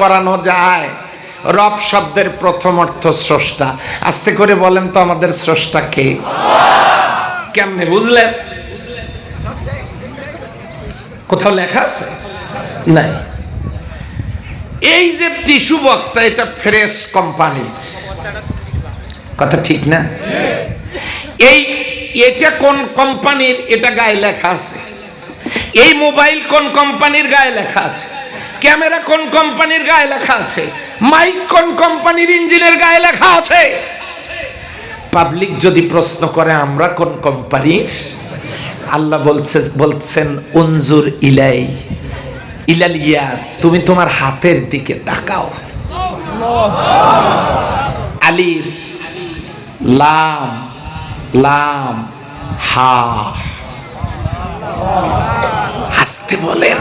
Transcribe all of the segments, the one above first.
করানো যায়। রব শব্দের প্রথম অর্থ স্রষ্টা। আস্তে করে বলেন তো আমাদের স্রষ্টা কে? কেমনে বুঝলেন? কোথাও লেখা আছে? নাই। এই যে টিস্যু বক্সটা এটা ফ্রেশ কোম্পানি। কথা ঠিক না? এই, এটা কোন কোম্পানির? এটা গায়ে লেখা আছে। এই মোবাইল কোন কোম্পানির গায়ে লেখা আছে? ক্যামেরা কোন কোম্পানির গায়ে লেখা আছে? মাইক কোন কোম্পানির ইঞ্জিনের গায়ে লেখা আছে? পাবলিক যদি প্রশ্ন করে, আমরা কোন কোম্পানির? আল্লাহ বলছে বলছেন, উনজুর ইলাই। ইলালিয়া, তুমি তোমার হাতের দিকে তাকাও। আলিফ, লাম লাম, হা। হাসতে বলেন।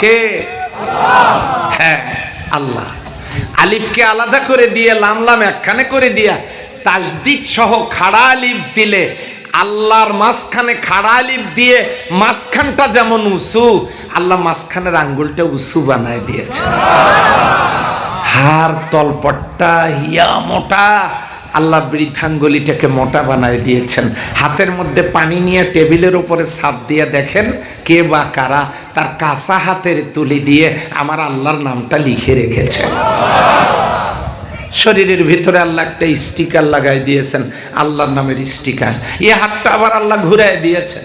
কে? হ্যাঁ আল্লাহ। আলিফকে আলাদা করে দিয়ে লাম লাম একখানে করে দিয়া তাজদিদ সহ খাড়া আলিফ দিলে, আল্লাহর মাঝখানে খাড়া আলিফ দিয়ে, মাঝখানটা যেমন উঁচু, আল্লাহ মাঝখানের আঙ্গুলটা উঁচু বানায় দিয়েছে। হার তলপটটা, হিয়া মোটা আল্লাহ বৃদ্ধাঙ্গুলিটাকে মোটা বানায় দিয়েছেন। হাতের মধ্যে পানি নিয়ে টেবিলের উপরে ছাপ দিয়ে দেখেন কে বা কারা তার কাঁচা হাতের তুলি দিয়ে আমার আল্লাহর নামটা লিখে রেখেছেন। শরীরের ভিতরে আল্লাহ একটা স্টিকার লাগাই দিয়েছেন, আল্লাহর নামের স্টিকার। এই হাতটা আবার আল্লাহ ঘুরাই দিয়েছেন।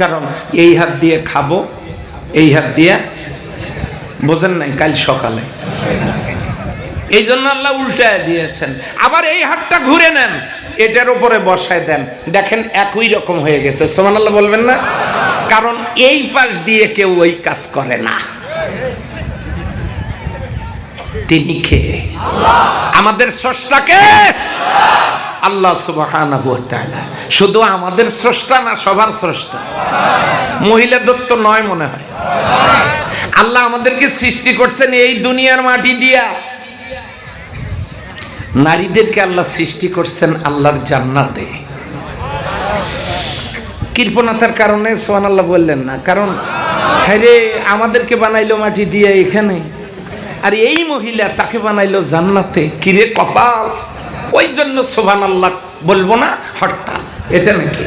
কারণ এই হাত দিয়ে খাব, এই হাত দিয়ে, বোঝেন নাই কাল সকালে। এই জন্য আল্লাহ উল্টায় দিয়েছেন। আবার এই হাতটা ঘুরে নেন, এটার উপরে বসায় দেন। দেখেন একই রকম হয়ে গেছে। সোমান আল্লাহ বলবেন না? কারণ এই পাশ দিয়ে কেউ ওই কাজ করে না। তিনি কে? আমাদের স্রষ্টাকে আল্লাহ তাআলা। শুধু আমাদের স্রষ্টা না, সবার স্রষ্টা। মহিলা দত্ত নয় মনে হয়। আল্লাহ আমাদেরকে সৃষ্টি করছেন এই দুনিয়ার মাটি দিয়া। নারীদেরকে আল্লাহ সৃষ্টি করছেন আল্লাহর জান্নাতে। কৃপণতার কারণে সোহান আল্লাহ বললেন না, কারণ হ্যাঁ রে, আমাদেরকে বানাইলো মাটি দিয়ে এখানে, আর এই মহিলা তাকে বানাইলো জান্নাতে। কিরে কপাল? ওই জন্য সোহান আল্লাহ বলব না, হরতাল। এটা নাকি?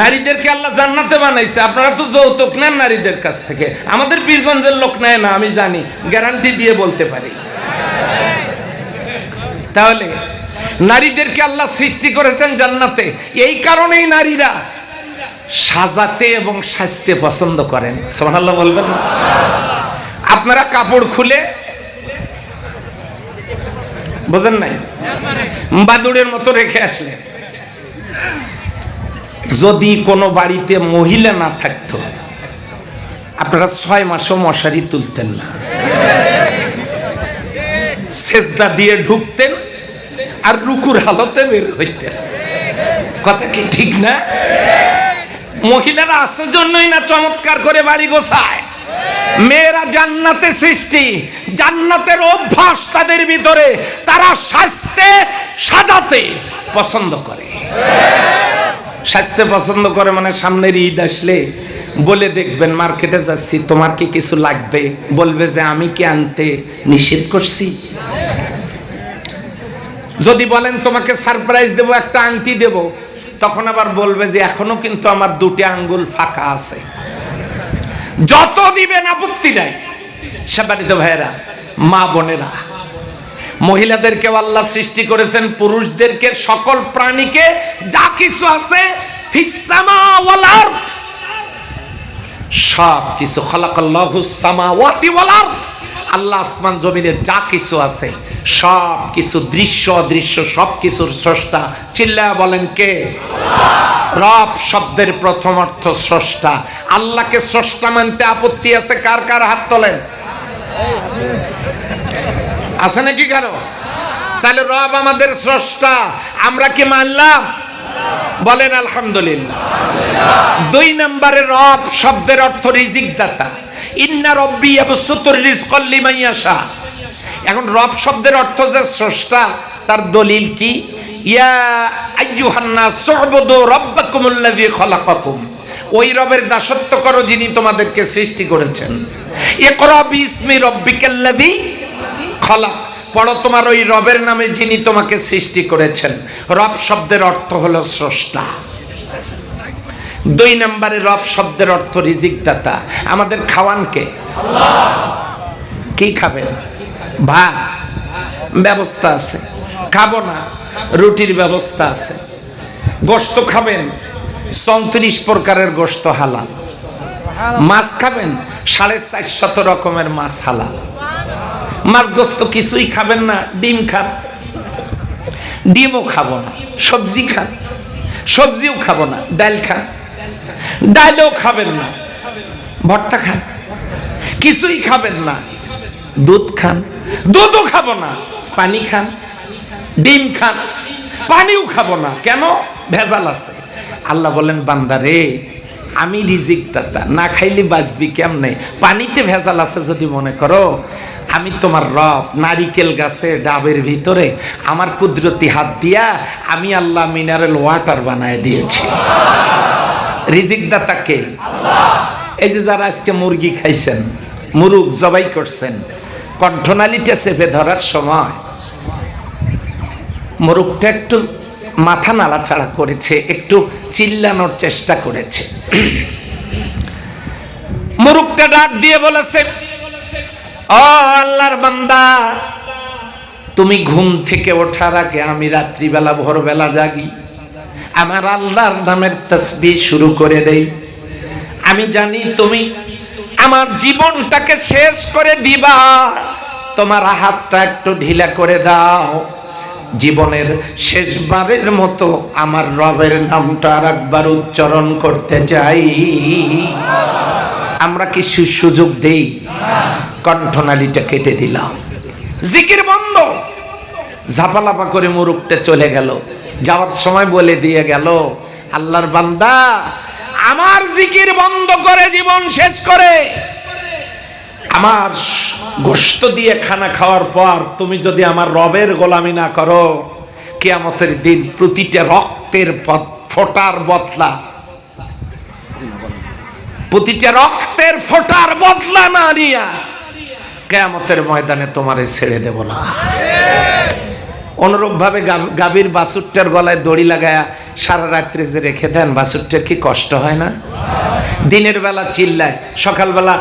নারীদেরকে আল্লাহ জান্নাতে বানাইছে, আপনারা তো যৌতুক নেন নারীদের কাছ থেকে। আমাদের পীরগঞ্জের লোক নেয় না, আমি জানি, গ্যারান্টি দিয়ে বলতে পারি। তাহলে নারীদেরকে আল্লাহ সৃষ্টি করেছেন জান্নাতে। এই কারণেই নারীরা সাজাতে এবং সাজতে পছন্দ করেন। সোহানাল্লাহ বলবেন আপনারা কাপড় খুলে বোঝেন নাই? বাদুড়ের মতো রেখে আসলেন। যদি কোনো বাড়িতে মহিলা না থাকতো, আপনারা ছয় মাসও মশারি তুলতেন না। সেজদা দিয়ে ঢুকতেন আর রুকুর হালতে বের হইতেন কথা কি ঠিক না? মহিলারা আছে জন্যই না চমৎকার করে বাড়ি গোছায়? মেয়েরা জান্নাতে সৃষ্টি, জান্নাতের অভ্যাস তাদের ভিতরে, তারা সাজতে, সাজাতে পছন্দ করে। সাজতে পছন্দ করে মানে সামনের ঈদ আসলে বলে দেখবেন, মার্কেটে যাচ্ছি, তোমার কি কিছু লাগবে? বলবে যে, আমি কি আনতে নিষেধ করছি? যদি বলেন তোমাকে সারপ্রাইজ দেব, একটা আংটি দেব, তখন আবার বলবে যে এখনও কিন্তু আমার দুটি আঙ্গুল ফাঁকা আছে। যত দিবেন আপত্তি নাই। সেবারিত ভাইয়েরা, মা বোনেরা মহিলাদেরকে আল্লাহ সৃষ্টি করেছেন, পুরুষদেরকে, সকল প্রাণীকে, যা কিছু আছে সব কিছু আল্লাহ আসমান জমিনে যা কিছু আছে সব কিছু দৃশ্য অদৃশ্য সব কিছুর স্রষ্টা। চিল্লা বলেন কে? রব শব্দের প্রথম অর্থ স্রষ্টা। আল্লাহকে স্রষ্টা মানতে আপত্তি আছে, কার কার হাত তোলেন? আছে নাকি কারও? তাহলে রব আমাদের স্রষ্টা, আমরা কি মানলাম? বলেন আলহামদুলিল্লাহ। দুই নম্বরে রব শব্দের অর্থ রিজিক দাতা ইন্না রব্বি আবসুতুর রিজকাল লিমান ইয়াশা। এখন রব শব্দের অর্থ যে স্রষ্টা, তার দলিল কি? ইয়া আইয়ুহান নাস সুবুদু রাব্বাকুমুল্লাযী খালাকাকুম। ওই রবের দাসত্ব করো যিনি তোমাদেরকে সৃষ্টি করেছেন। ইকরা বিসমি রব্বিকাল্লাযী খলাক। পড়ো তোমার ওই রবের নামে যিনি তোমাকে সৃষ্টি করেছেন। রব শব্দের অর্থ হলো স্রষ্টা। দুই নম্বরে রব শব্দের অর্থ রিজিক দাতা আমাদের খাওয়ানকে কি খাবেন? ভাত, ব্যবস্থা আছে। খাব না, রুটির ব্যবস্থা আছে। গোস্ত খাবেন, চৌত্রিশ প্রকারের গোস্ত হালাল। মাছ খাবেন, সাড়ে চারশত রকমের মাছ হালাল। মাছ গোস্ত কিছুই খাবেন না, ডিম খান। ডিমও খাব না, সবজি খান। সবজিও খাব না, ডাল খান। ডালও খাবেন না, ভর্তা খান। কিছুই খাবেন না দুধ খান। দুধও খাব না, পানি খান, ডিম খান, পানিও খাব না। কেন? ভেজাল আছে। আল্লাহ বলেন, বান্দা রে, আমি রিজিক দাতা, না খাইলে বাঁচবি কেমনে? পানিতে ভেজাল আছে যদি মনে করো, আমি তোমার রব, নারিকেল গাছে ডাবের ভিতরে আমার কুদরতি হাত দিয়া আমি আল্লাহ মিনারেল ওয়াটার বানায় দিয়েছি। রিজিক দাতা কে? এই যে যারা আজকে মুরগি খাইছেন মুরুগ জবাই করছেন কণ্ঠনালীটা চেপে ধরার সময় মোরগটা একটু মাথা নাড়াচাড়া করেছে, একটু চিল্লানোর চেষ্টা করেছে। মোরগটা ডাক দিয়ে বলেছে, ও আল্লাহর বান্দা, তুমি ঘুম থেকে ওঠার আগে আমি রাত্রিবেলা, ভোরবেলা জাগি। আমার আল্লাহর নামের তসবি শুরু করে দেই। আমি জানি তুমি আমার জীবনটাকে শেষ করে দিবা। তোমার হাতটা একটু ঢিলা করে দাও। জীবনের শেষবারের মতো আমার রবের নামটা আর একবার উচ্চারণ করতে চাই। আমরা কি সুযোগ দেই। কণ্ঠনালীটা কেটে দিলাম। জিকির বন্ধ। ঝাপালাপা করে মুরুকটা চলে গেল। যাওয়ার সময় বলে দিয়ে গেল, আল্লাহর বান্দা আমার জিকির বন্ধ করে জীবন শেষ করে। আমার গোস্ত দিয়ে খানা খাওয়ার পর তুমি যদি আমার রবের গোলামি না করো, কেয়ামতের দিন প্রতিটা রক্তের ফোটার বদলা। প্রতিটা রক্তের ফোটার বদলা না নিয়া কেয়ামতের ময়দানে তোমারে ছেড়ে দেব না। অনুরূপভাবে গাভীর বাসুরটার গলায় দড়ি লাগায়া সারা রাত্রে যে রেখে দেন বাসুরটার কি কষ্ট হয় না? দিনের বেলা চিল্লায়, সকালবেলা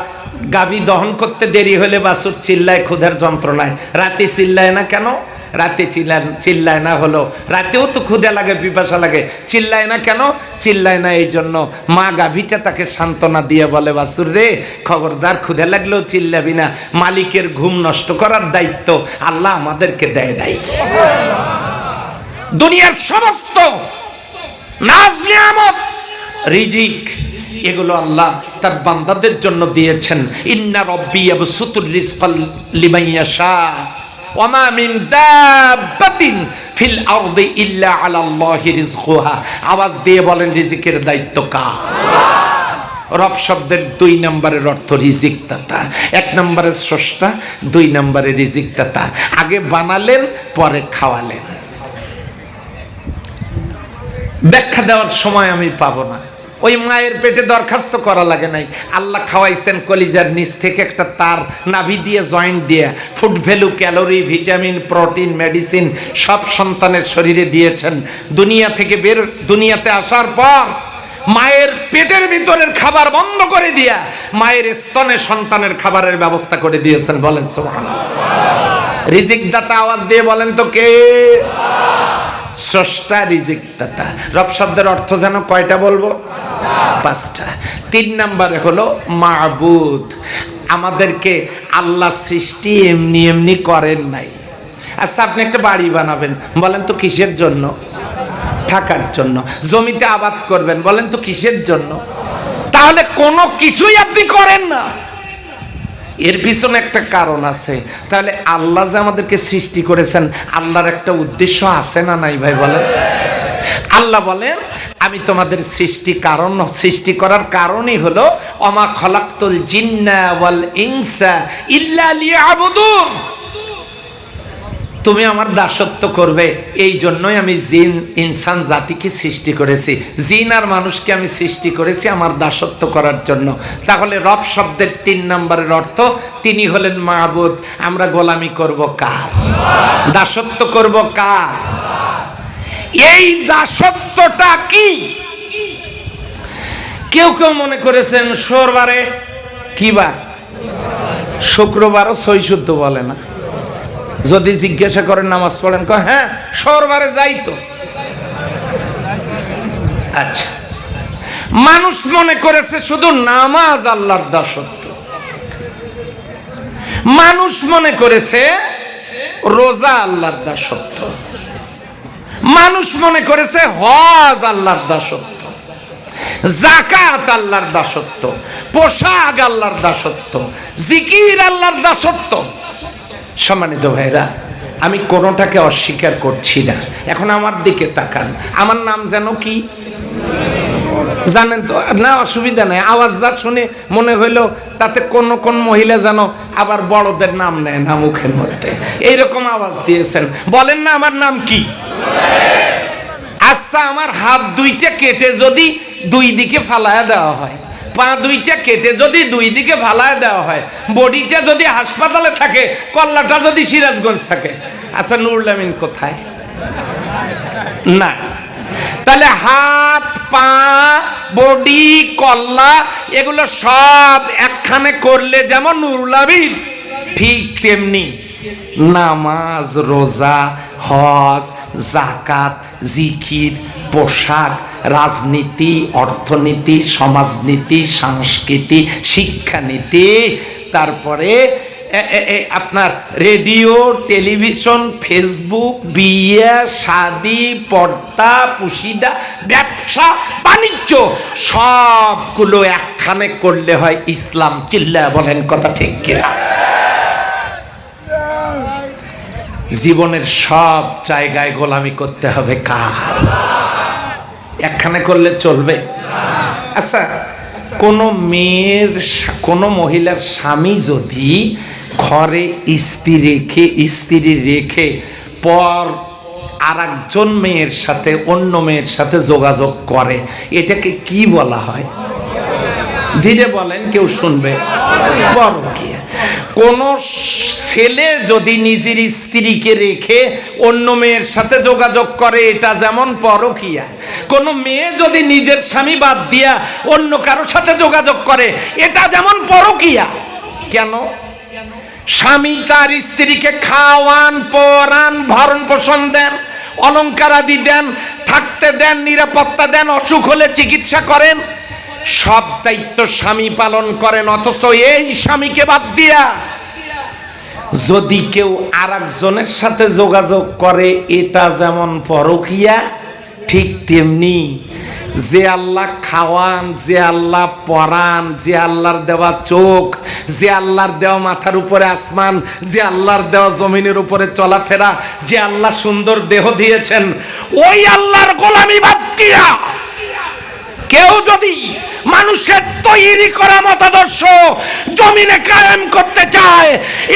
গাভী দহন করতে দেরি হলে বাসুর চিল্লায় ক্ষুধার যন্ত্রণায়। রাতে চিল্লায় না কেন? রাতে চিল্লা চিল্লায় না হলো। রাতেও তো ক্ষুদে লাগে, পিপাসা লাগে। চিল্লায় না কেন? চিল্লায় না এই জন্য। মা গাভীটা তাকে সান্ত্বনা দিয়ে বলে, বাসুর রে, খবরদার ক্ষুদে লাগলেও চিল্লাবি না। মালিকের ঘুম নষ্ট করার দায়িত্ব আল্লাহ আমাদেরকে দেয় নাই। দুনিয়ার সমস্ত রিজিক, এগুলো আল্লাহ তার বান্দাদের জন্য দিয়েছেন। ইন্না রব্বি ইয়াবসুতুর রিজকাল লিমাইয়া ইয়াশা। দাব্বাতিন ফিল ইল্লা আওয়াজ দিয়ে বলেন, রিজিকের দায়িত্ব কার? রব শব্দের দুই নম্বরের অর্থ রিজিক দাতা এক নম্বরের স্রষ্টা, দুই নম্বরে রিজিক দাতা আগে বানালেন, পরে খাওয়ালেন। ব্যাখ্যা দেওয়ার সময় আমি পাবো না। ওই মায়ের পেটে দরখাস্ত করা লাগে নাই। আল্লাহ খাওয়াইছেন কলিজার নিচ থেকে একটা তার, নাভি দিয়ে জয়েন্ট দিয়ে। Food value, calorie, vitamin, protein, medicine সব সন্তানের শরীরে দিয়েছেন। দুনিয়া থেকে বের, দুনিয়াতে আসার পর মায়ের পেটের ভিতরের খাবার বন্ধ করে দিয়া মায়ের স্তনে সন্তানের খাবারের ব্যবস্থা করে দিয়েছেন বলেন সুবহানাল্লাহ। রিজিক দাতা আওয়াজ দিয়ে বলেন তো কে? স্রষ্টা রিজিক দাতা রব শব্দের অর্থ যেন কয়টা বলব? পাঁচটা। তিন নম্বরে হলো মাবুদ। আমাদেরকে আল্লাহ সৃষ্টি এমনি এমনি করেন নাই। আচ্ছা আপনি একটা বাড়ি বানাবেন। বলেন তো কিসের জন্য? থাকার জন্য। জমিতে আবাদ করবেন। বলেন তো কিসের জন্য? তাহলে কোনো কিছুই আপনি করেন না। এর পিছনে একটা কারণ আছে। তাহলে আল্লাহ যে আমাদেরকে সৃষ্টি করেছেন, আল্লাহর একটা উদ্দেশ্য আছে না নাই ভাই বলেন? আল্লাহ বলেন, আমি তোমাদের সৃষ্টি কারণ, সৃষ্টি করার কারণই হলো অমা খলাক্তুল জিন্না ওয়াল ইনসা ইল্লা লিয়াবুদুন। তুমি আমার দাসত্ব করবে, এই জন্যই আমি জিন, ইনসান জাতিকে সৃষ্টি করেছি। জিন আর মানুষকে আমি সৃষ্টি করেছি আমার দাসত্ব করার জন্য। তাহলে রব শব্দের তিন নম্বরের অর্থ, তিনি হলেন মাহবুদ আমরা গোলামি করব কার? দাসত্ব করব কার? এই দাসত্বটা কি? কেউ কেউ মনে করেছেন সোরবারে কি বার? শুক্রবারও শুদ্ধ বলে না। যদি জিজ্ঞাসা করেন, নামাজ পড়েন, কয় হ্যাঁ সোরবারে যাই তো। আচ্ছা। মানুষ মনে করেছে শুধু নামাজ আল্লাহর দাসত্ব। মানুষ মনে করেছে রোজা আল্লাহর দাসত্ব। মানুষ মনে করেছে হজ আল্লাহর দাসত্ব জাকাত আল্লাহর দাসত্ব, পোশাক আল্লাহর দাসত্ব, জিকির আল্লাহর দাসত্ব। সম্মানিত ভাইরা আমি কোনোটাকে অস্বীকার করছি না। এখন আমার দিকে তাকান। আমার নাম যেন কি? জানেন তো, না, অসুবিধা নেই। আওয়াজটা শুনে মনে হইল তাতে কোন কোন মহিলা যেন আবার বড়দের নাম নেয় না মুখের মধ্যে। এইরকম আওয়াজ দিয়েছেন। বলেন না আমার নাম কি? আচ্ছা আমার হাত দুইটা কেটে যদি দুই দিকে ফালায়া দেওয়া হয়, পা দুইটা কেটে যদি দুই দিকে ফালায় দেওয়া হয়, বডিটা যদি হাসপাতালে থাকে, কল্লাটা যদি সিরাজগঞ্জ থাকে। আচ্ছা নুরুল আমিন কোথায়? না। তাহলে হাত, পা, বডি, কল্লা, এগুলো সব একখানে করলে যেমন নুরুল আমিন, ঠিক তেমনি নামাজ, রোজা, হজ জাকাত জিকির, পোশাক, রাজনীতি, অর্থনীতি, সমাজনীতি, সংস্কৃতি, শিক্ষানীতি, তারপরে আপনার রেডিও, টেলিভিশন, ফেসবুক, বিয়ে, শাদি, পর্দা, পুশিদা, ব্যবসা, বাণিজ্য, সবগুলো একখানে করলে হয় ইসলাম চিল্লা বলেন কথা ঠিক কিনা? জীবনের সব জায়গায় গোলামি করতে হবে কার? একখানে করলে চলবে? আচ্ছা কোনো মেয়ের কোনো মহিলার স্বামী যদি ঘরে স্ত্রী রেখে স্ত্রী রেখে পর আর একজন মেয়ের সাথে, অন্য মেয়ের সাথে যোগাযোগ করে, এটাকে কি বলা হয়? ধীরে বলেন, কেউ শুনবে। পরকীয়া কোন ছেলে যদি নিজের স্ত্রীকে রেখে অন্য মেয়ের সাথে যোগাযোগ করে, এটা যেমন পরকীয়া। কোন মেয়ে যদি নিজের স্বামী বাদ দিয়া অন্য কারোর সাথে যোগাযোগ করে, এটা যেমন পরকীয়া। কেন? স্বামী তার স্ত্রীকে খাওয়ান, পরান, ভরণ পোষণ দেন অলংকার আদি দেন, থাকতে দেন, নিরাপত্তা দেন, অসুখ হলে চিকিৎসা করেন। সব দায়িত্ব স্বামী পালন করেন, অথচ এই স্বামীকে বাদ দিয়া যদি কেউ আর একজনের সাথে যোগাযোগ করে, এটা যেমন পরকিয়া, ঠিক তেমনি যে আল্লাহ খাওয়ান, যে আল্লাহ পরান, যে আল্লাহর দেওয়া চোখ, যে আল্লাহর দেওয়া মাথার উপরে আসমান, যে আল্লাহর দেওয়া জমিনের উপরে চলাফেরা, যে আল্লাহ সুন্দর দেহ দিয়েছেন, ওই আল্লাহর গোলামি বাদ দিয়া কেউ যদি মানুষের তৈরি করা মতাদর্শ জমিনে কায়েম করতে চায়,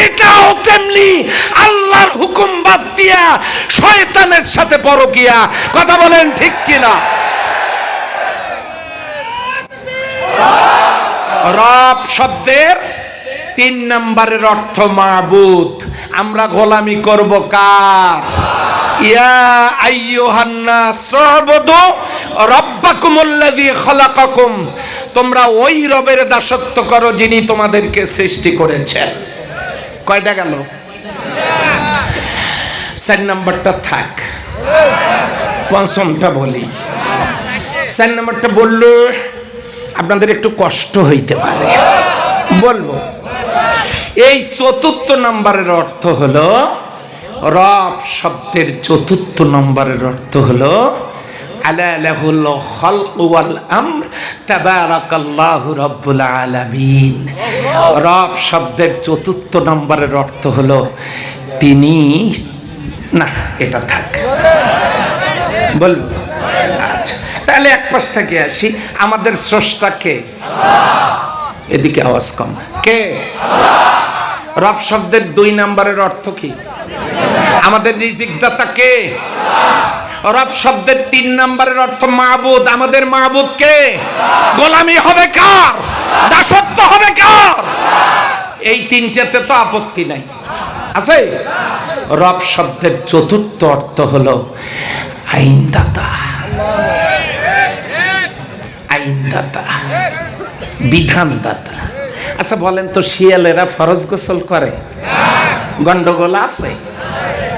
এটাও তেমনি আল্লাহর হুকুম বাদ দিয়া শয়তানের সাথে পরকিয়া। কথা বলেন ঠিক কিনা? রব শব্দের তিন নম্বরের অর্থ মাবুদ। আমরা গোলামি করব কার? ইয়া তোমরা ওই রবের দাসত্ব করো যিনি তোমাদেরকে সৃষ্টি করেছেন। কয়টা গেল? চার নম্বরটা থাক। পঞ্চমটা বলি। চার নাম্বারটা বলল আপনাদের একটু কষ্ট হইতে পারে। বলব, এই চতুর্থ নাম্বারের অর্থ হলো রব শব্দের চতুর্থ নম্বরের অর্থ হলো রব শব্দের চতুর্থ নম্বরের অর্থ হলো, তিনি না, এটা থাক। বলব? আচ্ছা তাহলে এক পাশ থেকে আসি। আমাদের স্রষ্টা কে? এদিকে আওয়াজ কম। কে? রব শব্দের দুই নম্বরের অর্থ কি? আমাদের রিজিক দাতা কে? রব শব্দের তিন নম্বরের অর্থ মাহবুদ আমাদের মাহবুদ কে? গোলামি হবে কার? দাসত্ব হবে কার? এই তিনটাতে তো আপত্তি নাই। আছে? রব শব্দের চতুর্থ অর্থ হলো আইনদাতা। আইনদাতা। বিধানদাতা। আচ্ছা বলেন তো শিয়ালেরা ফরজ গোসল করে? গন্ডগোল আছে?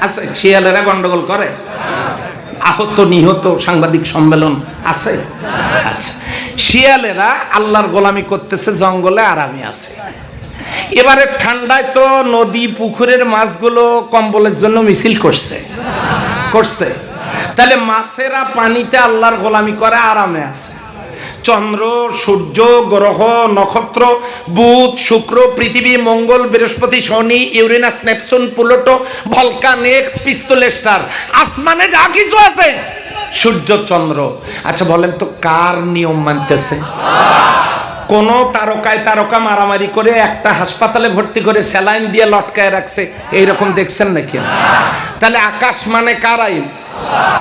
আছে? শিয়ালেরা গন্ডগোল করে? আহত, নিহত সাংবাদিক সম্মেলন আছে? আচ্ছা। শিয়ালেরা আল্লাহর গোলামি করতেছে, জঙ্গলে আরামে আছে। এবারে ঠান্ডায় তো নদী, পুকুরের মাছগুলো কম্বলের জন্য মিছিল করছে। করছে। তাহলে মাছেরা পানিতে আল্লাহর গোলামি করে, আরামে আছে। চন্দ্র, সূর্য, গ্রহ, নক্ষত্র, বুধ, শুক্র, পৃথিবী, মঙ্গল, বৃহস্পতি, শনি, Uranus, Neptune Pluto Vulcan, X পিস্তলেস্টার আসমানে যা কিছু আছে, সূর্য, চন্দ্র। আচ্ছা বলেন তো, কার নিয়ম মানতেছে? কোন তারকায় তারকা মারামারি করে একটা হাসপাতালে ভর্তি করে স্যালাইন দিয়ে লটকায় রাখছে, এইরকম দেখছেন নাকি? তাহলে আকাশ মানে কার আইন?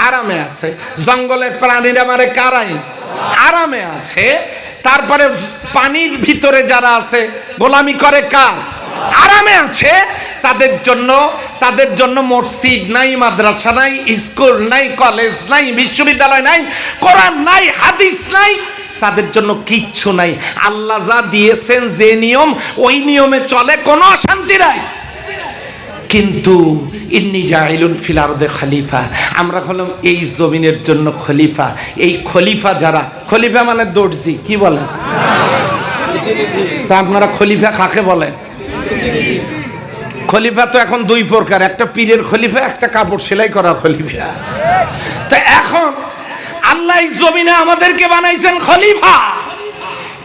আরামে আছে। জঙ্গলের প্রাণীরা মানে কার আইন? আরামে আছে। তারপরে পানির ভিতরে যারা আছে, গোলামি করে কার? আরামে আছে। তাদের জন্য তাদের জন্য মসজিদ নাই, মাদ্রাসা নাই, স্কুল নাই, কলেজ নাই, বিশ্ববিদ্যালয় নাই, কোরআন নাই, হাদিস নাই। তাদের জন্য কিচ্ছু নাই। আল্লাহ যা দিয়েছেন যে নিয়ম, ওই নিয়মে চলে, কোনো অশান্তি নাই। কিন্তু ইন্নি জাইলুন ফিলারদে খলিফা। আমরা হলাম এই জমিনের জন্য খলিফা। এই খলিফা যারা, খলিফা মানে দর্জি, কি বলেন তা আপনারা খলিফা কাকে বলেন? খলিফা তো এখন দুই প্রকার, একটা পীরের খলিফা, একটা কাপড় সেলাই করা খলিফা। তা এখন আল্লাহ জমিনে আমাদেরকে বানাইছেন খলিফা।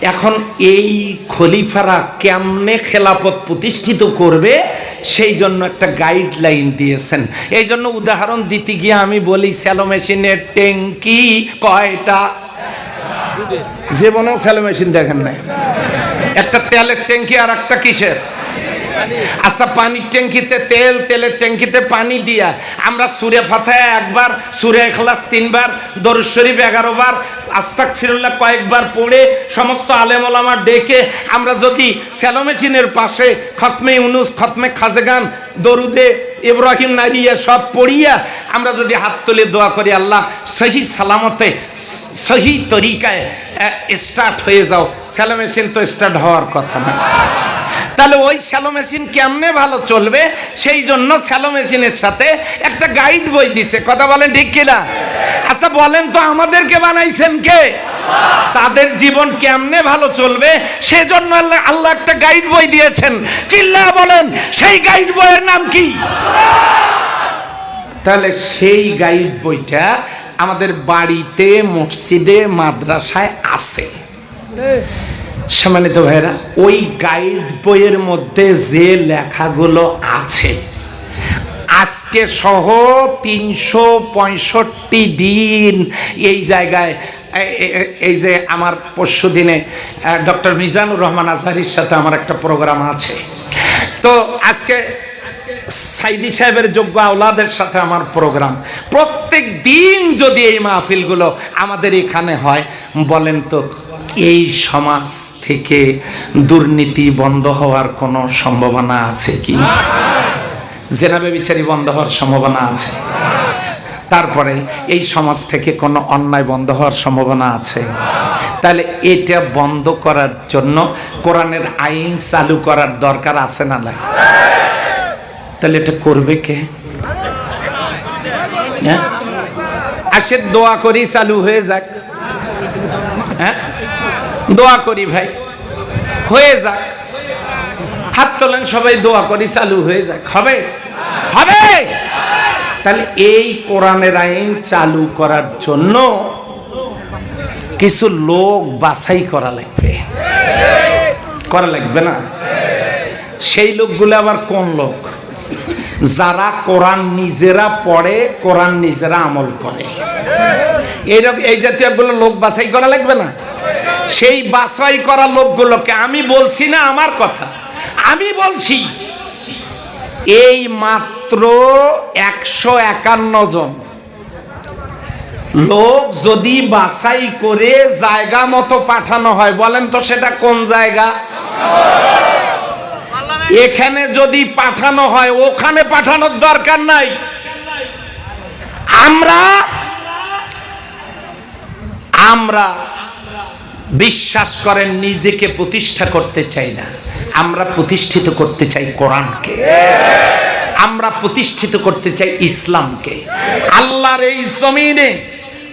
এখন এই খলিফারা কেমনে খেলাপত প্রতিষ্ঠিত করবে, সেই জন্য একটা গাইডলাইন দিয়েছেন। এই জন্য উদাহরণ দিতে গিয়ে আমি বলি স্যালো মেশিনের ট্যাঙ্কি কয়টা? যে জীবনেও স্যালো মেশিন দেখেন নাই। একটা তেলের ট্যাঙ্কি আর একটা কিসের? আচ্ছা পানির ট্যাঙ্কিতে তেল, তেলের ট্যাঙ্কিতে পানি দিয়া আমরা সুরে ফাতায় একবার, সুরে এখলাস তিনবার, দরুদ শরীফ এগারো বার আস্তাক ফিরুল্লাহ কয়েকবার পড়ে সমস্ত আলেমলামা ডেকে আমরা যদি স্যালো মেশিনের পাশে খতমে উনুস খতমে খাজেগান, দরুদে ইব্রাহিম নারিয়া সব পড়িয়া আমরা যদি হাত তুলে দোয়া করি আল্লাহ, সহি সালামতে, সহি তরিকায় স্টার্ট হয়ে যাও। স্যালো মেশিন তো স্টার্ট হওয়ার কথা না। তাহলে ওই স্যালো মেশিন কেমনে ভালো চলবে? সেই জন্য স্যালো মেশিনের সাথে একটা গাইড বই দিছে। কথা বলেন ঠিক কিনা? আচ্ছা বলেন তো আমাদেরকে বানাইছেন কে? তাদের জীবন কেমনে ভালো চলবে? সেজন্য আল্লাহ আল্লাহ একটা গাইড বই দিয়েছেন। চিল্লা বলেন, সেই গাইড বইয়ের নাম কি? তাহলে সেই গাইড বইটা আমাদের বাড়িতে মসজিদে, মাদ্রাসায় আছে। সম্মানিত ভাইরা ওই গাইড বইয়ের মধ্যে যে লেখাগুলো আছে, আজকে সহ তিনশো পঁয়ষট্টি দিন এই জায়গায় এই যে আমার পরশু দিনে ডক্টর মিজানুর রহমান আজহারির সাথে আমার একটা প্রোগ্রাম আছে। তো আজকে সাইদি সাহেবের যোগ্য আওলাদের সাথে আমার প্রোগ্রাম। প্রত্যেক দিন যদি এই মাহফিলগুলো আমাদের এখানে হয়, বলেন তো, এই সমাজ থেকে দুর্নীতি বন্ধ হওয়ার কোনো সম্ভাবনা আছে কি? জেনাবে বিচারি বন্ধ হওয়ার সম্ভাবনা আছে। তারপরে এই সমাজ থেকে কোনো অন্যায় বন্ধ হওয়ার সম্ভাবনা আছে। তাহলে এটা বন্ধ করার জন্য কোরআনের আইন চালু করার দরকার আছে না নাই? তাহলে এটা করবে কে? হ্যাঁ? আসে দোয়া করি চালু হয়ে যাক। হ্যাঁ? দোয়া করি ভাই। হয়ে যাক। হাত তোলেন সবাই, দোয়া করি চালু হয়ে যাক। হবে? হবে? তাহলে এই কোরআনের আইন চালু করার জন্য কিছু লোক বাছাই করা লাগবে। করা লাগবে না? সেই লোকগুলো আবার কোন লোক? যারা কোরআন নিজেরা পড়ে, কোরআন নিজেরা আমল করে। এইরকম এই জাতীয়গুলো লোক বাছাই করা লাগবে না? সেই বাছাই করা লোকগুলোকে আমি বলছি না আমার কথা। আমি বলছি, এই মাত্র একশো একান্ন জন লোক যদি বাছাই করে জায়গা মতো পাঠানো হয়, বলেন তো সেটা কোন জায়গা? এখানে যদি পাঠানো হয়, ওখানে পাঠানোর দরকার নাই। আমরা আমরা বিশ্বাস করেন, নিজেকে প্রতিষ্ঠা করতে চাই না। আমরা প্রতিষ্ঠিত করতে চাই কোরআনকে। আমরা প্রতিষ্ঠিত করতে চাই ইসলামকে। আল্লাহর এই জমিনে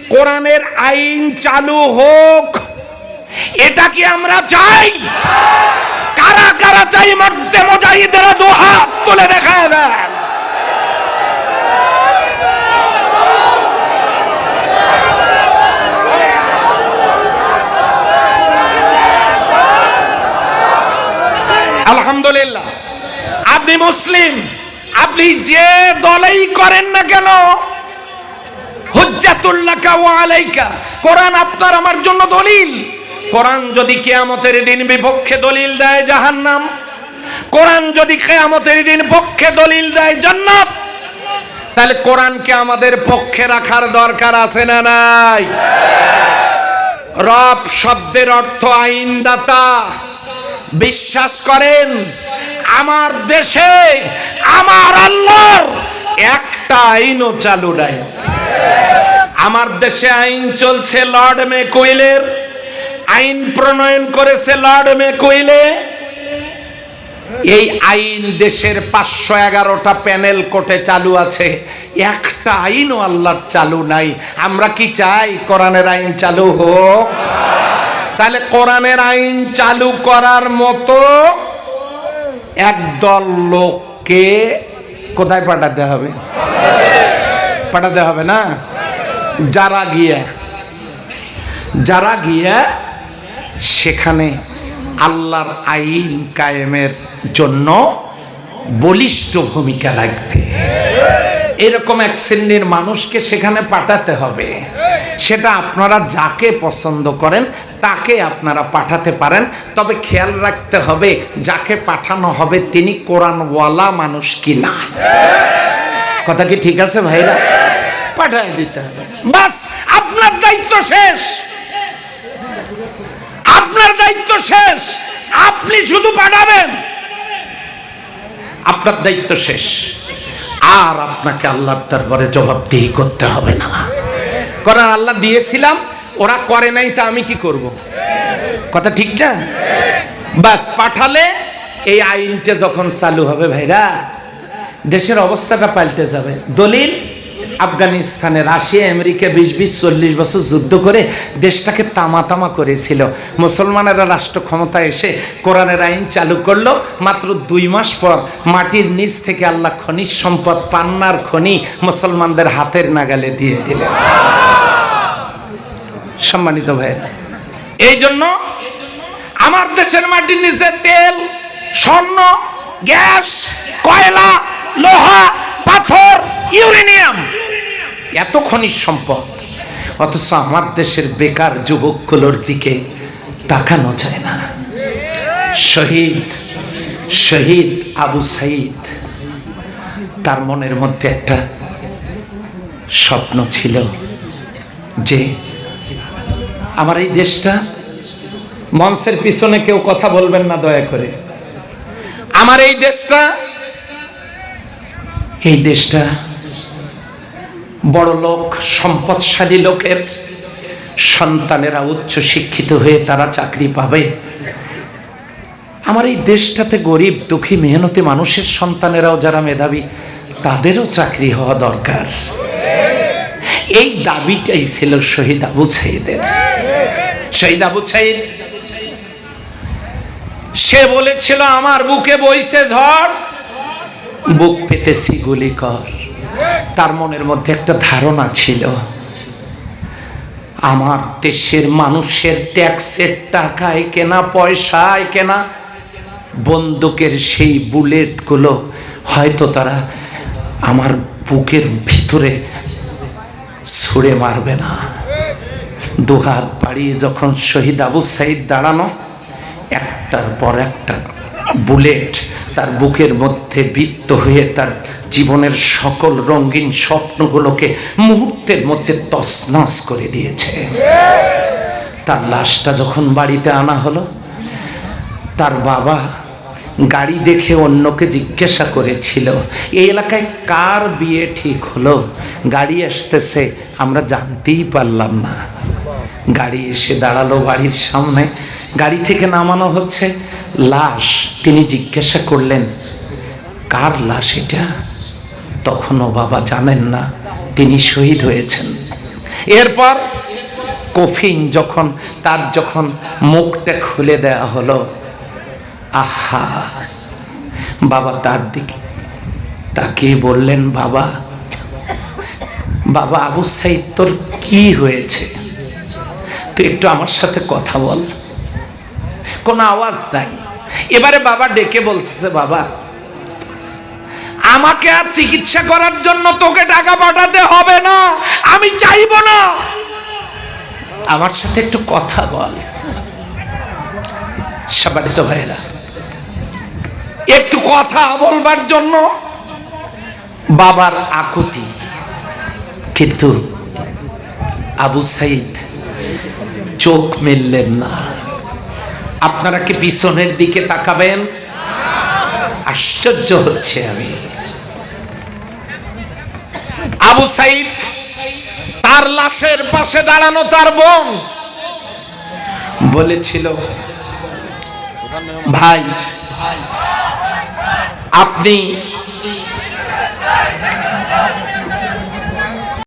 কোরআনের আইন চালু হোক, এটা কি আমরা চাই? কারা কারা চাই মধ্যে মুজাহিদেরা দু হাত তুলে দেখা দেন। আলহামদুলিল্লাহ। আপনি মুসলিম, আপনি যে দলেই করেন না কেন হুজ্জাতুল্লাকা ওয়া আলাইকা, কোরআন আপনার আমার জন্য দলিল। কোরআন যদি কেয়ামতের দিন বিপক্ষে দলিল দেয় জাহান্নাম, কোরআন যদি কেয়ামতের দিন পক্ষে দলিল দেয় জান্নাত, তাহলে কোরআনকে আমাদের পক্ষে রাখার দরকার আছে না নাই? রব শব্দের অর্থ আইনদাতা। বিশ্বাস করেন, আমার দেশে, আমার আল্লাহর একটা আইনও চালু নাই। আমার দেশে আইন চলছে লর্ড মেকুইলের আইন প্রণয়ন করেছে লর্ড মেকুইলে। এই আইন দেশের পাঁচশো এগারোটা প্যানেল কোর্টে চালু আছে। একটা আইনও আল্লাহর চালু নাই। আমরা কি চাই কোরআনের আইন চালু হোক? তাহলে কোরআনের আইন চালু করার মতো একদল লোককে কোথায় পাঠাতে হবে? পাঠাতে হবে না? যারা গিয়ে যারা গিয়ে সেখানে আল্লাহর আইন কায়েমের জন্য বলিষ্ঠ ভূমিকা রাখবে এরকম এক শ্রেণির মানুষকে সেখানে পাঠাতে হবে। সেটা আপনারা যাকে পছন্দ করেন, তাকে আপনারা পাঠাতে পারেন। তবে খেয়াল রাখতে হবে, যাকে পাঠানো হবে তিনি কোরআনওয়ালা মানুষ কি না। কথা কি ঠিক আছে ভাইরা? পাঠায় দিতে হবে। বাস, আপনার দায়িত্ব শেষ। আপনার দায়িত্ব শেষ। আপনি শুধু পাঠাবেন। আপনার দায়িত্ব শেষ। আর আপনাকে আল্লাহর দরবারে জবাবদিহি করতে হবে না। কারণ আল্লাহ দিয়েছিলাম, ওরা করে নাই তা আমি কি করব? কথা ঠিক না? বাস, পাঠালে এই আইনটা যখন চালু হবে ভাইরা, দেশের অবস্থাটা পাল্টে যাবে। দলিল আফগানিস্তানে রাশিয়া, আমেরিকা, বিশ বিশ, চল্লিশ বছর যুদ্ধ করে দেশটাকে তামা তামা করেছিল। মুসলমানেরা রাষ্ট্র ক্ষমতা এসে কোরআনের আইন চালু করল। মাত্র দুই মাস পর মাটির নিচ থেকে আল্লাহ খনিজ সম্পদ, পান্নার খনি মুসলমানদের হাতের নাগালে দিয়ে দিলেন। সম্মানিত ভাইরা এই জন্য আমার দেশের মাটির নিচে তেল, স্বর্ণ, গ্যাস, কয়লা, লোহা, পাথর, ইউরেনিয়াম এত খনিজ সম্পদ। অথচ আমার দেশের বেকার যুবকগুলোর দিকে তাকানো যায় না। শহীদ শহীদ আবু সাইদ, তার মনের মধ্যে একটা স্বপ্ন ছিল যে আমার এই দেশটা মঞ্চের পিছনে কেউ কথা বলবেন না দয়া করে। আমার এই দেশটা এই দেশটা বড় লোক, সম্পদশালী লোকের সন্তানেরা উচ্চ শিক্ষিত হয়ে তারা চাকরি পাবে। আমার এই দেশটাতে গরিব, দুঃখী, মেহনতি মানুষের সন্তানেরাও যারা মেধাবী, তাদেরও চাকরি হওয়া দরকার। এই দাবিটাই ছিল শহীদ আবু সাইদের। শহীদ আবু সাইদ, সে বলেছিল, আমার বুকে বইছে ঝড়, বুক পেতেছি গুলি কর। তার মনের মধ্যে একটা ধারণা ছিল। আমার দেশের মানুষের ট্যাক্সের টাকায় কেনা, পয়সায় কেনা বন্দুকের সেই বুলেটগুলো, হয়তো তারা আমার বুকের ভিতরে ছুঁড়ে মারবে না। দুহাত বাড়িয়ে যখন শহীদ আবু সাইদ দাঁড়ানো, একটার পর একটা বুলেট তার বুকের মধ্যে বৃত্ত হয়ে তার জীবনের সকল রঙিন স্বপ্নগুলোকে মুহূর্তের মধ্যে তছনছ করে দিয়েছে। তার লাশটা যখন বাড়িতে আনা হলো, তার বাবা গাড়ি দেখে অন্যকে জিজ্ঞাসা করেছিল এই এলাকায় কার বিয়ে ঠিক হলো? গাড়ি আসতেছে, আমরা জানতেই পারলাম না। গাড়ি এসে দাঁড়াল বাড়ির সামনে। গাড়ি থেকে নামানো হচ্ছে। লাশ তিনি জিজ্ঞাসা করলেন, কার লাশ এটা? তখনও বাবা জানেন না, তিনি শহীদ হয়েছেন। এরপর কফিন যখন, তার যখন মুখটা খুলে দেওয়া হলো, আহা, বাবা তার দিকে তাকে বললেন, বাবা বাবা আবু সাইদ, তোর কি হয়েছে? তুই একটু আমার সাথে কথা বল। কোনো আওয়াজ নাই। এবারে বাবা ডেকে বলতেছে, বাবা, আমাকে আর চিকিৎসা করার জন্য তোকে টাকা পাঠাতে হবে না, আমি চাইব না। আমার সাথে একটু কথা বল সাবারিত ভাইরা একটু কথা বলবার জন্য বাবার আকুতি, কিন্তু আবু সাইদ চোখ মেললেন না। আপনারা কি পিছনের দিকে তাকাবেন? আশ্চর্য হচ্ছে আমি। আবু সাইদ তার লাশের পাশে দাঁড়ানো তার বোন। বলেছিল, ভাই, আপনি